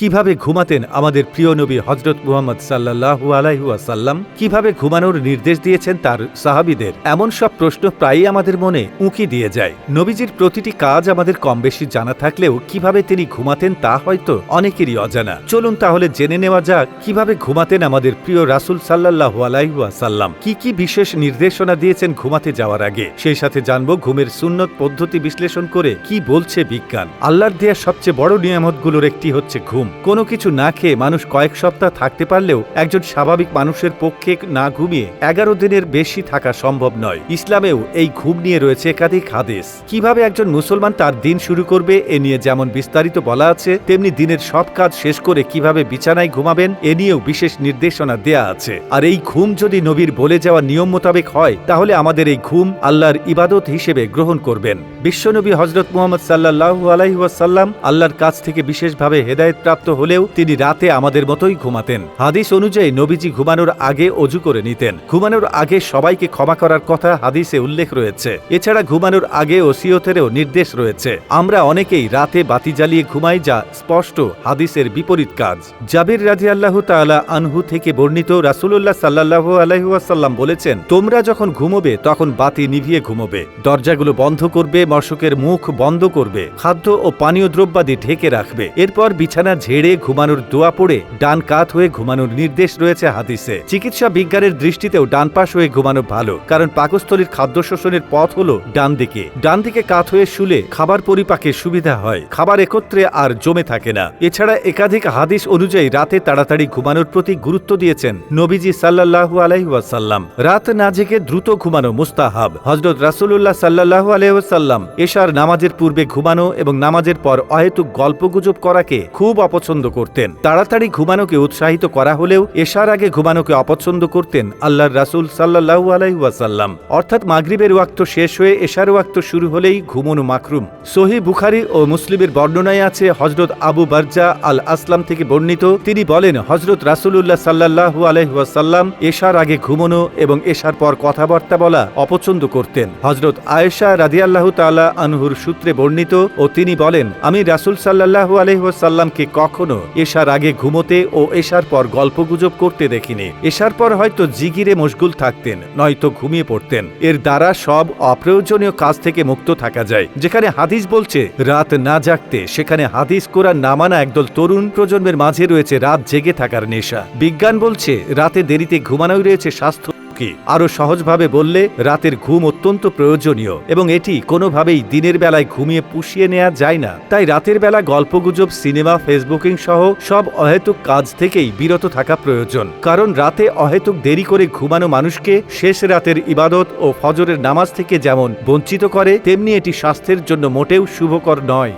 কীভাবে ঘুমাতেন আমাদের প্রিয় নবী হজরত মুহাম্মদ সাল্লাহু আলাইহুয়াসাল্লাম কীভাবে ঘুমানোর নির্দেশ দিয়েছেন তার সাহাবিদের? এমন সব প্রশ্ন প্রায়ই আমাদের মনে উঁকি দিয়ে যায়। নবীজির প্রতিটি কাজ আমাদের কম বেশি জানা থাকলেও কীভাবে তিনি ঘুমাতেন তা হয়তো অনেকেরই অজানা। চলুন তাহলে জেনে নেওয়া যাক কীভাবে ঘুমাতেন আমাদের প্রিয় রাসুল সাল্লাহু আলাইহুয়াসাল্লাম কি কি বিশেষ নির্দেশনা দিয়েছেন ঘুমাতে যাওয়ার আগে? সেই সাথে জানব ঘুমের সুন্নত পদ্ধতি বিশ্লেষণ করে কি বলছে বিজ্ঞান। আল্লাহর দেয়া সবচেয়ে বড় নিয়ামতগুলোর একটি হচ্ছে ঘুম। কোনো কিছু না খেয়ে মানুষ কয়েক সপ্তাহ থাকতে পারলেও একজন স্বাভাবিক মানুষের পক্ষে না ঘুমিয়ে এগারো দিনের বেশি থাকা সম্ভব নয়। ইসলামেও এই ঘুম নিয়ে রয়েছে একাধিক হাদিস। কীভাবে একজন মুসলমান তার দিন শুরু করবে এ নিয়ে যেমন বিস্তারিত বলা আছে, তেমনি দিনের সব কাজ শেষ করে কীভাবে বিছানায় ঘুমাবেন এ নিয়েও বিশেষ নির্দেশনা দেয়া আছে। আর এই ঘুম যদি নবীর বলে যাওয়া নিয়ম মোতাবেক হয়, তাহলে আমাদের এই ঘুম আল্লাহর ইবাদত হিসেবে গ্রহণ করবেন। বিশ্বনবী হজরত মুহম্মদ সাল্লাহু আলাইহাসাল্লাম আল্লাহর কাছ থেকে বিশেষভাবে হেদায়ত প্রাপ্ত হলেও তিনি রাতে আমাদের মতোই ঘুমাতেন। হাদিস অনুযায়ী নবীজি ঘুমানোর আগে অজু করে নিতেন। ঘুমানোর আগে সবাইকে ক্ষমা করার কথা হাদিসে উল্লেখ রয়েছে। এছাড়া ঘুমানোর আগে ওসিয়তেরও নির্দেশ রয়েছে। আমরা অনেকেই রাতে বাতি জ্বালিয়ে ঘুমাই যা স্পষ্ট হাদিসের বিপরীত কাজ। জাবির রাজি আল্লাহ তালা আনহু থেকে বর্ণিত রাসুল্লাহ সাল্লাহ আলাইহাসাল্লাম বলেছেন, তোমরা যখন ঘুমোবে, তখন বাতি নিভিয়ে ঘুমোবে। দরজাগুলো বন্ধ করবে, মশকের মুখ বন্ধ করবে। খাদ্য ও পানীয় দ্রব্যাদি ঢেকে রাখবে। এরপর বিছানা ঝেড়ে ঘুমানোর দোয়া পড়ে ডান কাত হয়ে ঘুমানোর নির্দেশ রয়েছে হাদিসে। চিকিৎসা বিজ্ঞানের দৃষ্টিতেও ডান পাশ হয়ে ঘুমানো ভালো, কারণ পাকস্থলীর খাদ্য শোষণের পথ হলো ডান দিকে। ডান দিকে কাত হয়ে শুলে খাবার পরিপাকে সুবিধা হয়, খাবার একত্রে আর জমে থাকে না। এছাড়া একাধিক হাদিস অনুযায়ী রাতে তাড়াতাড়ি ঘুমানোর প্রতি গুরুত্ব দিয়েছেন নবীজি সাল্লাহু আলাইহাসাল্লাম রাত না জেগে দ্রুত ঘুমানো মুস্তাহাব। হজরত রাসুল্লাহ সাল্লাহু আলাইসাল্লাম এশার নামাজের পূর্বে ঘুমানো এবং নামাজের পর অহেতুক গল্পগুজব করাকে খুব অপছন্দ করতেন। তাড়াতাড়ি ঘুমানোকে উৎসাহিত করা হলেও এশার আগে ঘুমানোকে অপছন্দ করতেন আল্লাহর রাসুল সাল্লাহু আলাইহাসাল্লাম অর্থাৎ মাগরিবের ওয়াক্ত শেষ হয়ে এশার ওয়াক্ত শুরু হলেই ঘুমনো মাকরুম। সহি বুখারি ও মুসলিমের বর্ণনায় আছে হজরত আবু বারজা আল আসলাম থেকে বর্ণিত, তিনি বলেন হজরত রাসুল্লাহ সাল্লাহু আলহাসাল্লাম এশার আগে ঘুমনো এবং এশার পর কথাবার্তা বলা অপছন্দ করতেন। হজরত আয়েশা রাদিয়াল্লাহ তালা আনহুর সূত্রে বর্ণিত ও তিনি বলেন, আমি রাসুল সাল্লাহু আলহাসাল্লামকে কখনো এশার আগে ঘুমোতে ও এশার পর গল্পগুজব করতে দেখিনি। এশার পর হয়তো জিগিরে মশগুল থাকতেন, নয়তো ঘুমিয়ে পড়তেন। এর দ্বারা সব অপ্রয়োজনীয় কাজ থেকে মুক্ত থাকা যায়। যেখানে হাদিস বলছে, রাত না জাগতে, সেখানে হাদিস, কোরআন না মানা একদল তরুণ প্রজন্মের মাঝে রয়েছে রাত জেগে থাকার নেশা। বিজ্ঞান বলছে, রাতে দেরিতে ঘুমানোই রয়েছে স্বাস্থ্য কি? আরও সহজভাবে বললে, রাতের ঘুম অত্যন্ত প্রয়োজনীয় এবং এটি কোনোভাবেই দিনের বেলায় ঘুমিয়ে পুষিয়ে নেওয়া যায় না। তাই রাতের বেলা গল্পগুজব, সিনেমা, ফেসবুকিং সহ সব অহেতুক কাজ থেকেই বিরত থাকা প্রয়োজন। কারণ রাতে অহেতুক দেরি করে ঘুমানো মানুষকে শেষ রাতের ইবাদত ও ফজরের নামাজ থেকে যেমন বঞ্চিত করে, তেমনি এটি স্বাস্থ্যের জন্য মোটেও শুভকর নয়।